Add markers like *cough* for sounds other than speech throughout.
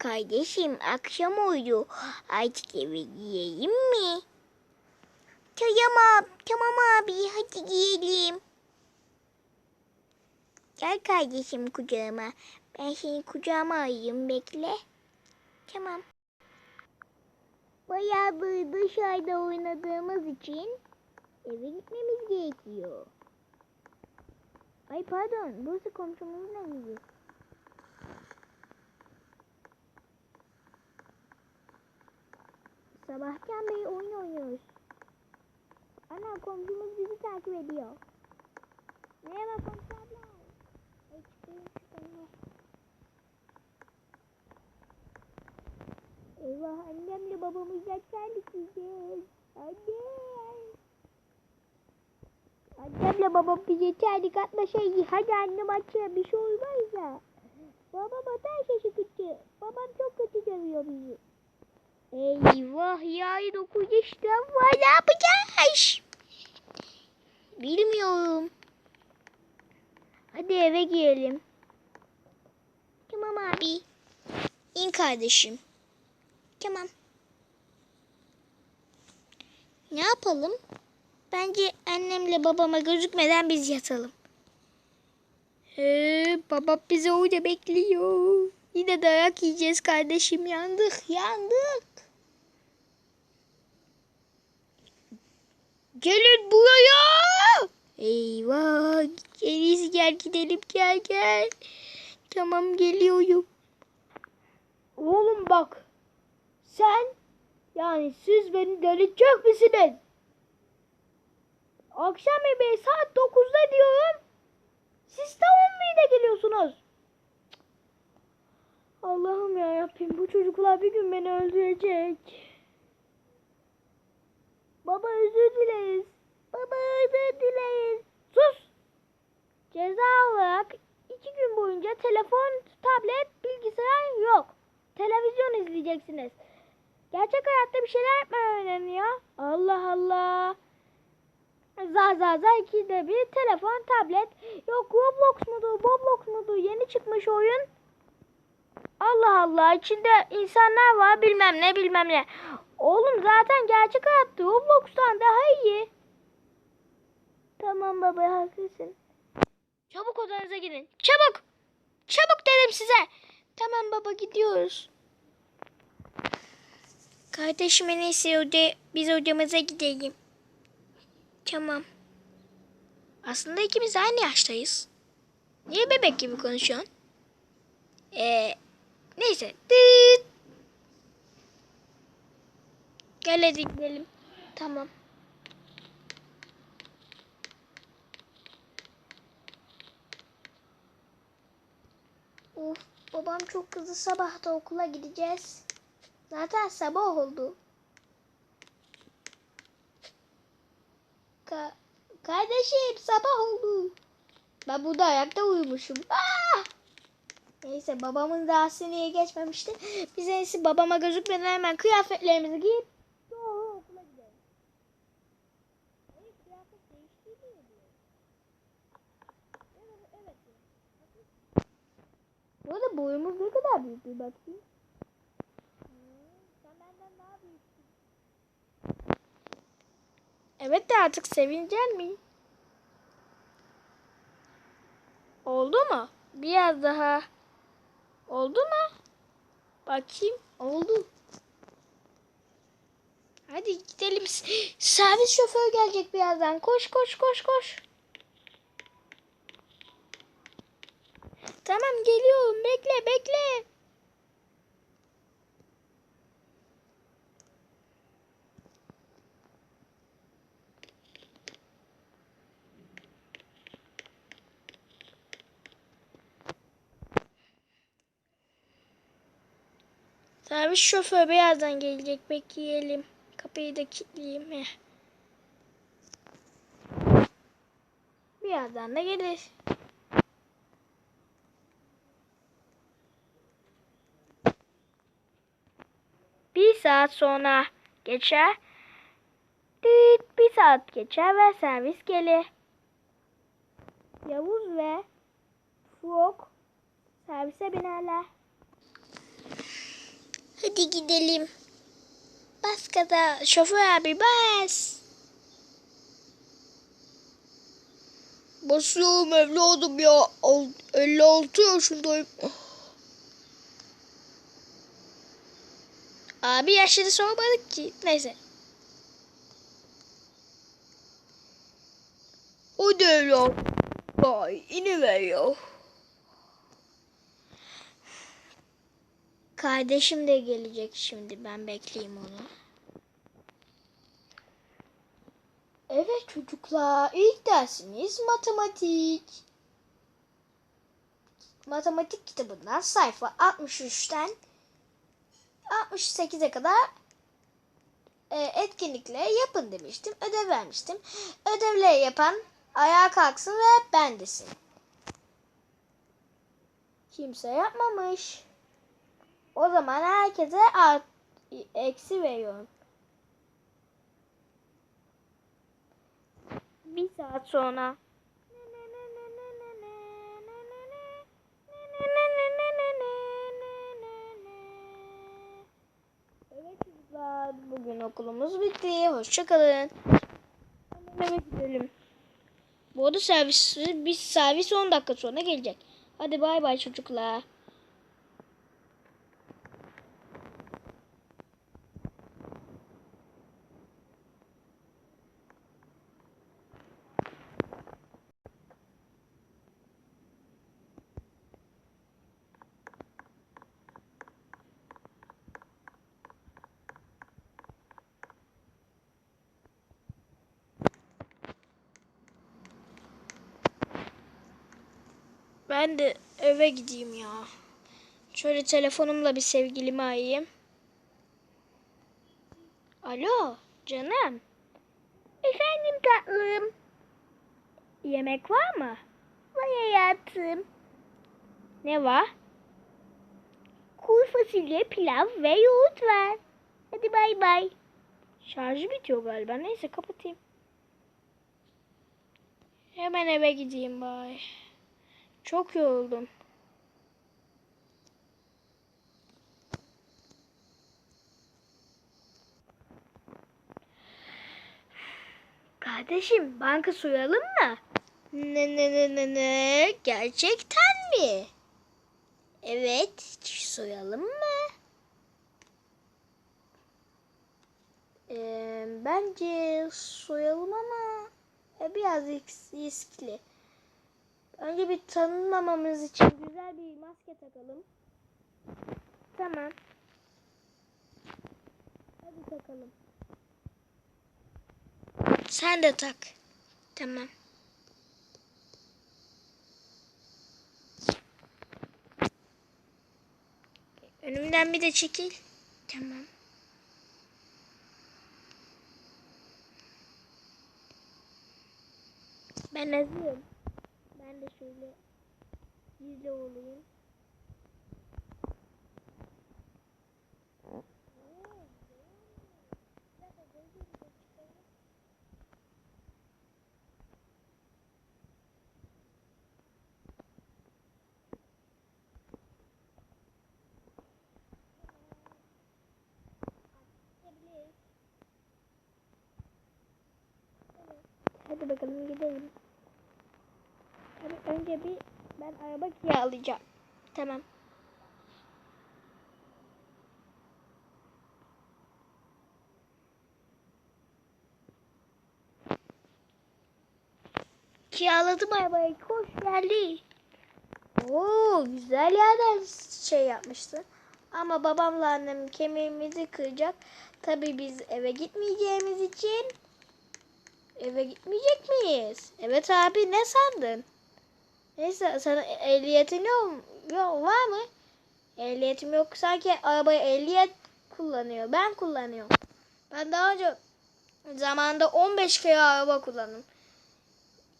Kardeşim akşam oldu. Artık eve giyelim mi? Tamam, tamam abi hadi giyelim. Gel kardeşim kucağıma. Ben seni kucağıma alayım bekle. Tamam. Bayağı bir dışarıda oynadığımız için eve gitmemiz gerekiyor. Ay pardon, burası komşumuzun evi. Sabahtan beri oyun oynuyoruz. Ana komşumuz bizi takip ediyor. Merhaba komşu abla. Ay çıkayım çıkayım. Eyvah annemle babamızla terlik giyeceğiz. Anne. Annemle babam bize terlik atmasaydı. Hadi annem açıyor bir şey olmaz ya. Babam atar şaşı. Babam çok kötü dövüyor bizi. Eyvah ya dokuz işlem var ne yapacağız? Bilmiyorum. Hadi eve girelim. Tamam abi. İn kardeşim. Tamam. Ne yapalım? Bence annemle babama gözükmeden biz yatalım. He, babam bizi orada bekliyor. Yine dayak yiyeceğiz kardeşim. Yandık, yandık. Gelin buraya. Eyvah. Geliz gel gidelim gel gel. Tamam geliyorum. Oğlum bak. Sen yani siz beni delirtecek misiniz? Akşam yemeği saat 9'da diyorum. Siz de 11'de geliyorsunuz. Allah'ım ya yapayım bu çocuklar bir gün beni öldürecek. Baba özür dileriz. Baba özür dileriz. Sus. Ceza olarak iki gün boyunca telefon, tablet, bilgisayar yok. Televizyon izleyeceksiniz. Gerçek hayatta bir şeyler yapmaya ya. Allah Allah. Za za za ikide bir telefon, tablet. Yok Roblox mudur, Roblox mudur yeni çıkmış oyun. Allah Allah içinde insanlar var bilmem ne bilmem ne. Oğlum zaten gerçek hayatta Roblox'tan daha iyi. Tamam baba haklısın. Çabuk odanıza gidin. Çabuk. Çabuk dedim size. Tamam baba gidiyoruz. Kardeşime neyse oda, biz odamıza gidelim. Tamam. Aslında ikimiz aynı yaştayız. Niye bebek gibi konuşuyorsun? Ee, neyse. Dıt. Gel hadi gidelim. Tamam. Of babam çok kızdı sabah da okula gideceğiz. Zaten sabah oldu. Ka kardeşim sabah oldu. Ben burada ayakta uyumuşum. Aa! Neyse babamın seneye geçmemişti. Biz en babama gözükmeden hemen kıyafetlerimizi giyip doğru okula gidelim. Hayır, kıyafet değiştirmiyor diyor. Evet, evet diyor. Bu arada boyumuz ne kadar büyük bir bakayım. Evet de artık sevinecek mi? Oldu mu? Biraz daha. Oldu mu? Bakayım. Oldu. Hadi gidelim. *gasps* Servis şoförü gelecek birazdan. Koş koş koş koş. Tamam geliyorum. Bekle bekle. Servis şoförü birazdan gelecek. Bekleyelim. Kapıyı da kilitleyeyim. Heh. Birazdan da gelir. Bir saat sonra geçer. Düt bir saat geçer ve servis gelir. Yavuz ve Frog servise binerler. Hadi gidelim. Bas gaza şoför abi bas. Basıyorum evladım ya. Al- 56 yaşındayım. Abi yaşını sormadık ki. Neyse. Hadi evladım. Vay iniver ya. Kardeşim de gelecek şimdi. Ben bekleyeyim onu. Evet çocuklar. ilk dersiniz matematik. Matematik kitabından sayfa 63'ten 68'e kadar e, etkinlikle yapın demiştim. Ödev vermiştim. Ödevleri yapan ayağa kalksın ve ben desin. Kimse yapmamış. O zaman herkese art, eksi veriyorum. Bir saat sonra. Okulumuz bitti. Hoşçakalın. Eve gidelim. Bu arada servis, biz servis 10 dakika sonra gelecek. Hadi bay bay çocuklar. Ben de eve gideyim ya. Şöyle telefonumla bir sevgilimi arayayım. Alo canım. Efendim tatlım. Yemek var mı? Vay hayatım. Ne var? Kuru fasulye, pilav ve yoğurt var. Hadi bay bay. Şarjı bitiyor galiba. Neyse kapatayım. Hemen eve gideyim bari. Çok yoruldum. Kardeşim banka soyalım mı? Ne ne ne ne ne? Gerçekten mi? Evet, soyalım mı? Ee, bence soyalım ama biraz risk- riskli. Önce bir tanınmamamız için güzel bir maske takalım. Tamam. Hadi takalım. Sen de tak. Tamam. Önümden bir de çekil. Tamam. Ben hazırım. Ben de şöyle gizli olayım. Hadi bakalım gidelim. Önce bir ben araba kiralayacağım. Tamam. Kiraladım arabayı. Koş geldi. Oo güzel yerden şey yapmıştı. Ama babamla annem kemiğimizi kıracak. Tabii biz eve gitmeyeceğimiz için eve gitmeyecek miyiz? Evet abi ne sandın? Neyse sana ehliyetin yok, yok var mı? Ehliyetim yok. Sanki arabayı ehliyet kullanıyor. Ben kullanıyorum. Ben daha önce zamanda 15 kere araba kullandım.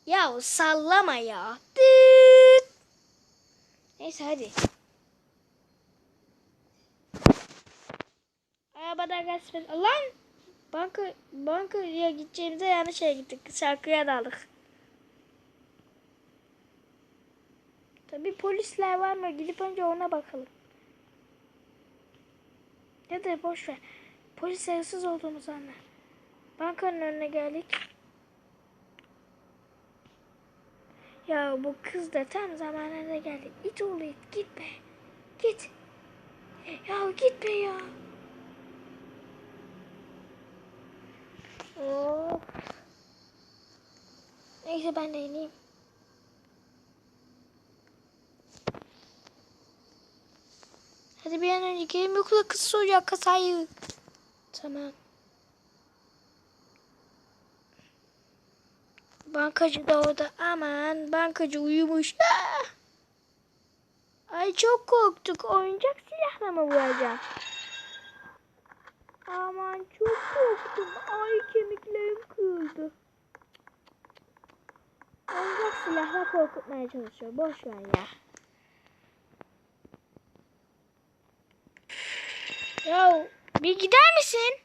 Ya sallama ya. Dıt. Neyse hadi. Arabada gaz. Lan! Banka, bankaya gideceğimize yanlış yere gittik. Şarkıya daldık. Tabii polisler var mı? Gidip önce ona bakalım. Ya da boş ver. Polis hırsız olduğumuzu anlar. Bankanın önüne geldik. Ya bu kız da tam zamanında geldi. İt oğlu it. Git be. Git. Ya git be ya. Of. Neyse ben de ineyim. Hadi bir an önce gelin yoksa kız soracak kasayı. Tamam. Bankacı da orada. Aman bankacı uyumuş. Ah! Ay çok korktuk. Oyuncak silahla mı vuracağım? Aman çok korktum. Ay kemiklerim kırıldı. Oyuncak silahla korkutmaya çalışıyor. Boş ver ya. Ya bir gider misin?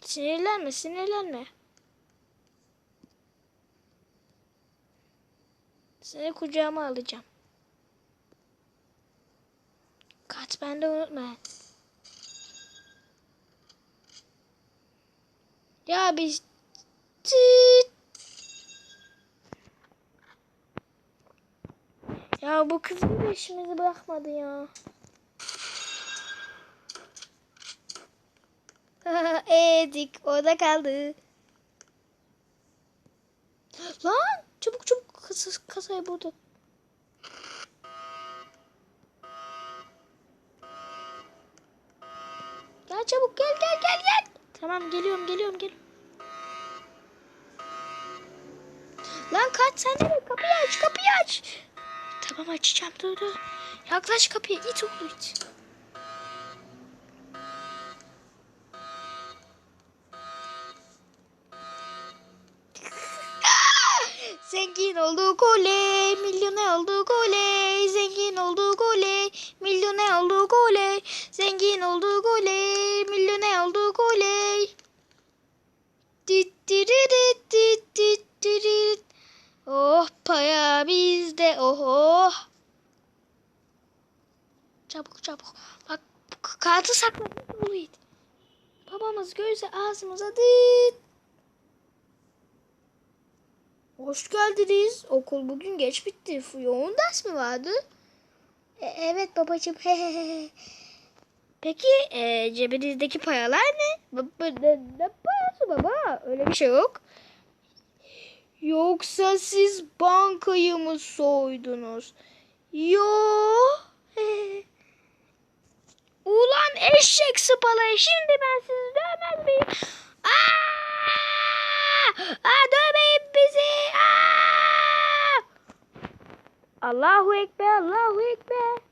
Sinirlenme, sinirlenme. Seni kucağıma alacağım. Kat bende unutma. Ya biz Tıt. Ya bu kız bir peşimizi bırakmadı ya. *laughs* Edik orada kaldı. Lan çabuk çabuk kasa, kasayı buldu. Gel çabuk gel gel gel gel. Tamam geliyorum geliyorum geliyorum. Lan kaç sen de kapıyı aç kapıyı aç. Tamam açacağım dur dur. Yaklaş kapıya it oğlu it. *laughs* Zengin olduk oley, milyoner olduk paya bizde oh oh. Çabuk çabuk. Bak kartı sakladık Muhit. Babamız görse ağzımıza dıt. Hoş geldiniz. Okul bugün geç bitti. Yoğun ders mi vardı? E, evet babacığım. *laughs* Peki e, cebinizdeki paralar ne, ne parası baba? Öyle bir şey yok. Yoksa siz bankayı mı soydunuz? Yo. *laughs* Ulan eşek sıpalayı şimdi ben sizi dövmez miyim? Aa! Aa, dövmeyin bizi. Aa! Allahu Ekber, Allahu Ekber.